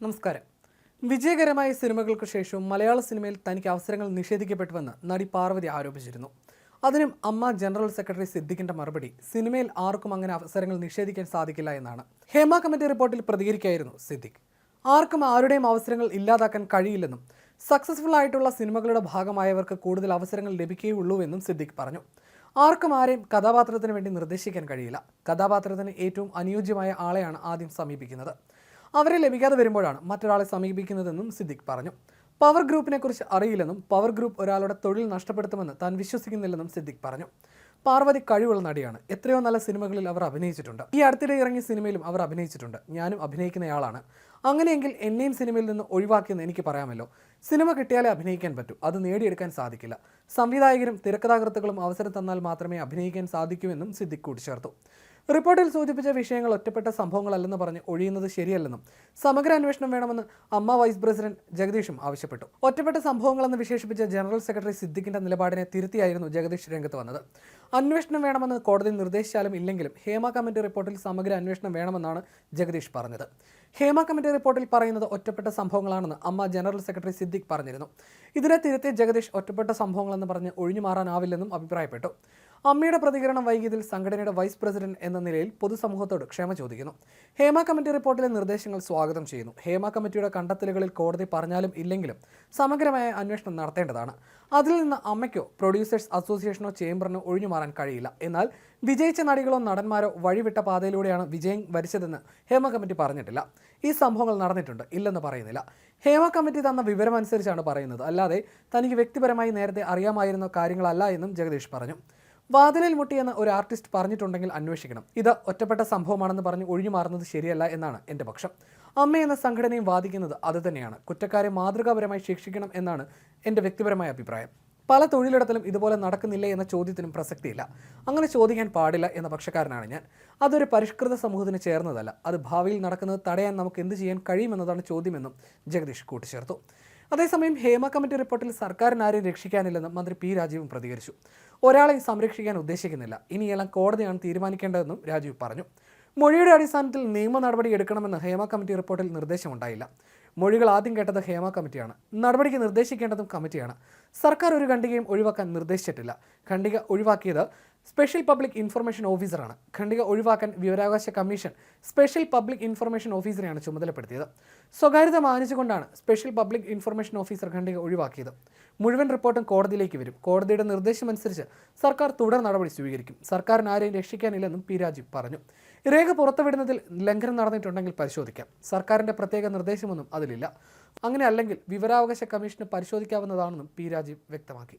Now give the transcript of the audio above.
നമസ്കാരം. വിജയകരമായ സിനിമകൾക്ക് ശേഷവും മലയാള സിനിമയിൽ തനിക്ക് അവസരങ്ങൾ നിഷേധിക്കപ്പെട്ടുവെന്ന് നടി പാർവതി ആരോപിച്ചിരുന്നു. അതിനും അമ്മ ജനറൽ സെക്രട്ടറി സിദ്ദിഖിന്റെ മറുപടി സിനിമയിൽ ആർക്കും അങ്ങനെ അവസരങ്ങൾ നിഷേധിക്കാൻ സാധിക്കില്ല എന്നാണ്. ഹേമ കമ്മിറ്റി റിപ്പോർട്ടിൽ പ്രതികരിക്കായിരുന്നു സിദ്ദിഖ്. ആർക്കും ആരുടെയും അവസരങ്ങൾ ഇല്ലാതാക്കാൻ കഴിയില്ലെന്നും സക്സസ്ഫുൾ ആയിട്ടുള്ള സിനിമകളുടെ ഭാഗമായവർക്ക് കൂടുതൽ അവസരങ്ങൾ ലഭിക്കുകയുള്ളൂ എന്നും സിദ്ദിഖ് പറഞ്ഞു. ആർക്കും ആരെയും കഥാപാത്രത്തിന് വേണ്ടി നിർദ്ദേശിക്കാൻ കഴിയില്ല. കഥാപാത്രത്തിന് ഏറ്റവും അനുയോജ്യമായ ആളെയാണ് ആദ്യം സമീപിക്കുന്നത്. അവരെ ലഭിക്കാതെ വരുമ്പോഴാണ് മറ്റൊരാളെ സമീപിക്കുന്നതെന്നും സിദ്ദിഖ് പറഞ്ഞു. പവർ ഗ്രൂപ്പിനെക്കുറിച്ച് അറിയില്ലെന്നും പവർ ഗ്രൂപ്പ് ഒരാളുടെ തൊഴിൽ നഷ്ടപ്പെടുത്തുമെന്ന് താൻ വിശ്വസിക്കുന്നില്ലെന്നും സിദ്ദിഖ് പറഞ്ഞു. പാർവതി കഴിവുള്ള നടിയാണ്. എത്രയോ നല്ല സിനിമകളിൽ അവർ അഭിനയിച്ചിട്ടുണ്ട്. ഈ അടുത്തിടെ ഇറങ്ങിയ സിനിമയിലും അവർ അഭിനയിച്ചിട്ടുണ്ട്. ഞാനും അഭിനയിക്കുന്നയാളാണ്. അങ്ങനെയെങ്കിൽ എന്നെയും സിനിമയിൽ നിന്ന് ഒഴിവാക്കിയെന്ന് എനിക്ക് പറയാമല്ലോ. സിനിമ കിട്ടിയാലേ അഭിനയിക്കാൻ പറ്റൂ. അത് നേടിയെടുക്കാൻ സാധിക്കില്ല. സംവിധായകരും തിരക്കഥാകൃത്തുക്കളും അവസരം തന്നാൽ മാത്രമേ അഭിനയിക്കാൻ സാധിക്കൂവെന്നും സിദ്ദിഖ് കൂട്ടിച്ചേർത്തു. റിപ്പോർട്ടിൽ സൂചിപ്പിച്ച വിഷയങ്ങൾ ഒറ്റപ്പെട്ട സംഭവങ്ങളല്ലെന്ന് പറഞ്ഞ് ഒഴിയുന്നത് ശരിയല്ലെന്നും സമഗ്ര അന്വേഷണം വേണമെന്ന് അമ്മ വൈസ് പ്രസിഡന്റ് ജഗദീഷും ആവശ്യപ്പെട്ടു. ഒറ്റപ്പെട്ട സംഭവങ്ങളെന്ന് വിശേഷിപ്പിച്ച ജനറൽ സെക്രട്ടറി സിദ്ദിഖിന്റെ നിലപാടിനെ തിരുത്തിയായിരുന്നു ജഗദീഷ് രംഗത്ത് വന്നത്. അന്വേഷണം വേണമെന്ന് കോടതി നിർദ്ദേശിച്ചാലും ഇല്ലെങ്കിലും ഹേമ കമ്മിറ്റി റിപ്പോർട്ടിൽ സമഗ്ര അന്വേഷണം വേണമെന്നാണ് ജഗദീഷ് പറഞ്ഞത്. ഹേമ കമ്മിറ്റി റിപ്പോർട്ടിൽ പറയുന്നത് ഒറ്റപ്പെട്ട സംഭവങ്ങളാണെന്ന് അമ്മ ജനറൽ സെക്രട്ടറി സിദ്ദിഖ് പറഞ്ഞിരുന്നു. ഇതിനെ തിരുത്തി ജഗദീഷ് ഒറ്റപ്പെട്ട സംഭവങ്ങളെന്ന് പറഞ്ഞ് ഒഴിഞ്ഞു മാറാനാവില്ലെന്നും അഭിപ്രായപ്പെട്ടു. അമ്മയുടെ പ്രതികരണം വൈകിയതിൽ സംഘടനയുടെ വൈസ് പ്രസിഡന്റ് എന്ന നിലയിൽ പൊതുസമൂഹത്തോട് ക്ഷമ ചോദിക്കുന്നു. ഹേമ കമ്മിറ്റി റിപ്പോർട്ടിലെ നിർദ്ദേശങ്ങൾ സ്വാഗതം ചെയ്യുന്നു. ഹേമ കമ്മിറ്റിയുടെ കണ്ടെത്തലുകളിൽ കോടതി പറഞ്ഞാലും ഇല്ലെങ്കിലും സമഗ്രമായ അന്വേഷണം നടത്തേണ്ടതാണ്. അതിൽ നിന്ന് അമ്മയ്ക്കോ പ്രൊഡ്യൂസേഴ്സ് അസോസിയേഷനോ ചേംബറിനോ ഒഴിഞ്ഞു മാറാൻ കഴിയില്ല. എന്നാൽ വിജയിച്ച നടികളോ നടന്മാരോ വഴിവിട്ട പാതയിലൂടെയാണ് വിജയം വരിച്ചതെന്ന് ഹേമ കമ്മിറ്റി പറഞ്ഞിട്ടില്ല. ഈ സംഭവങ്ങൾ നടന്നിട്ടുണ്ട്. ഇല്ലെന്ന് പറയുന്നില്ല. ഹേമ കമ്മിറ്റി തന്ന വിവരമനുസരിച്ചാണ് പറയുന്നത്. പറയുന്നത് അല്ലാതെ തനിക്ക് വ്യക്തിപരമായി നേരത്തെ അറിയാമായിരുന്ന കാര്യങ്ങളല്ല എന്നും ജഗദീഷ് പറഞ്ഞു. വാതിലിൽ മുട്ടിയെന്ന് ഒരു ആർട്ടിസ്റ്റ് പറഞ്ഞിട്ടുണ്ടെങ്കിൽ അന്വേഷിക്കണം. ഇത് ഒറ്റപ്പെട്ട സംഭവമാണെന്ന് പറഞ്ഞ് ഒഴിഞ്ഞു മാറുന്നത് ശരിയല്ല എന്നാണ് എന്റെ പക്ഷം. അമ്മ എന്ന സംഘടനയും വാദിക്കുന്നത് അതുതന്നെയാണ് കുറ്റക്കാരെ മാതൃകാപരമായി ശിക്ഷിക്കണം എന്നാണ് എന്റെ വ്യക്തിപരമായ അഭിപ്രായം. പല തൊഴിലിടത്തിലും ഇതുപോലെ നടക്കുന്നില്ല എന്ന ചോദ്യത്തിനും പ്രസക്തിയില്ല. അങ്ങനെ ചോദിക്കാൻ പാടില്ല എന്ന പക്ഷക്കാരനാണ് ഞാൻ. അതൊരു പരിഷ്കൃത സമൂഹത്തിന് ചേർന്നതല്ല. അത് ഭാവിയിൽ നടക്കുന്നത് തടയാൻ നമുക്ക് എന്ത് ചെയ്യാൻ കഴിയുമെന്നതാണ് ചോദ്യമെന്നും ജഗദീഷ് കൂട്ടിച്ചേർത്തു. അതേസമയം ഹേമ കമ്മിറ്റി റിപ്പോർട്ടിൽ സർക്കാരിന് ആരെയും രക്ഷിക്കാനില്ലെന്ന് മന്ത്രി പി രാജീവും പ്രതികരിച്ചു. ഒരാളെയും സംരക്ഷിക്കാൻ ഉദ്ദേശിക്കുന്നില്ല. ഇനിയെല്ലാം കോടതിയാണ് തീരുമാനിക്കേണ്ടതെന്നും രാജീവ് പറഞ്ഞു. മൊഴിയുടെ അടിസ്ഥാനത്തിൽ നിയമ നടപടി എടുക്കണമെന്ന് ഹേമ കമ്മിറ്റി റിപ്പോർട്ടിൽ നിർദ്ദേശമുണ്ടായില്ല. മൊഴികൾ ആദ്യം കേട്ടത് ഹേമ കമ്മിറ്റിയാണ്. നടപടിക്ക് നിർദ്ദേശിക്കേണ്ടതും കമ്മിറ്റിയാണ്. സർക്കാർ ഒരു ഖണ്ഡികയും ഒഴിവാക്കാൻ നിർദ്ദേശിച്ചിട്ടില്ല. ഖണ്ഡിക ഒഴിവാക്കിയത് സ്പെഷ്യൽ പബ്ലിക് ഇൻഫർമേഷൻ ഓഫീസറാണ്. ഖണ്ഡിക ഒഴിവാക്കാൻ വിവരാവകാശ കമ്മീഷൻ സ്പെഷ്യൽ പബ്ലിക് ഇൻഫർമേഷൻ ഓഫീസറെയാണ് ചുമതലപ്പെടുത്തിയത്. സ്വകാര്യത മാനിച്ചുകൊണ്ടാണ് സ്പെഷ്യൽ പബ്ലിക് ഇൻഫർമേഷൻ ഓഫീസർ ഖണ്ഡിക ഒഴിവാക്കിയത്. മുഴുവൻ റിപ്പോർട്ടും കോടതിയിലേക്ക് വരും. കോടതിയുടെ നിർദ്ദേശമനുസരിച്ച് സർക്കാർ തുടർ നടപടി സ്വീകരിക്കും. സർക്കാരിന് ആരെയും രക്ഷിക്കാനില്ലെന്നും പി രാജീവ് പറഞ്ഞു. രേഖ പുറത്തുവിടുന്നതിൽ ലംഘനം നടന്നിട്ടുണ്ടെങ്കിൽ പരിശോധിക്കാം. സർക്കാരിന്റെ പ്രത്യേക നിർദ്ദേശമൊന്നും അതിലില്ല. അങ്ങനെ അല്ലെങ്കിൽ വിവരാവകാശ കമ്മീഷന് പരിശോധിക്കാവുന്നതാണെന്നും പി രാജീവ് വ്യക്തമാക്കി.